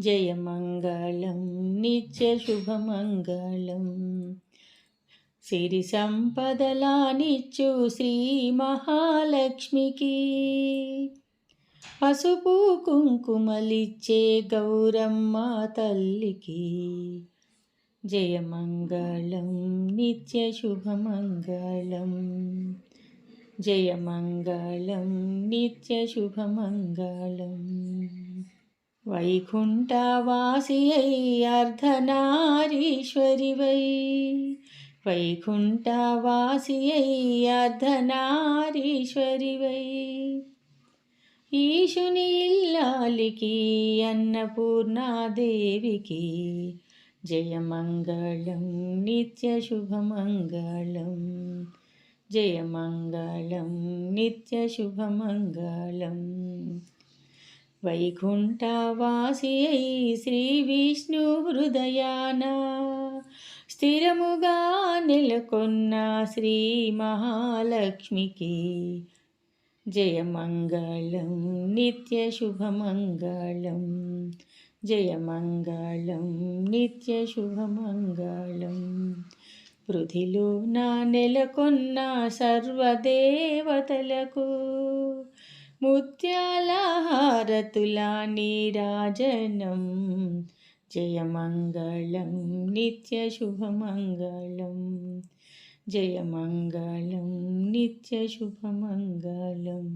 జయమంగళం నిత్యశుభమంగళం సిరి సంపదలానిచ్చు శ్రీ మహాలక్ష్మికి. పసుపు కుంకుమలిచ్చే గౌరమ్మ తల్లికి. జయమంగళం నిత్యశుభమంగళం జయమంగళం నిత్య శుభమంగళం. వైకుంఠవాసియై అర్ధనారీశ్వరివై. వైకుంఠవాసియై అర్ధనారీశ్వరివై ఈశుని ఇల్లాలికి అన్నపూర్ణాదేవికి జయమంగళం నిత్యశుభమంగళం. జయమంగళం నిత్యశుభమంగళం. వైకుంఠవాసి అయి శ్రీ విష్ణు హృదయాన స్థిరముగా నెలకొన్న శ్రీ మహాలక్ష్మికి జయమంగళం నిత్య శుభమంగళం జయమంగళం నిత్య శుభమంగళం. వృధిలో నా నెలకొన్న సర్వదేవతలకు ముత్యాల హారతులా నీరాజనం జయమంగళం నిత్య శుభమంగళం జయమంగళం నిత్య శుభమంగళం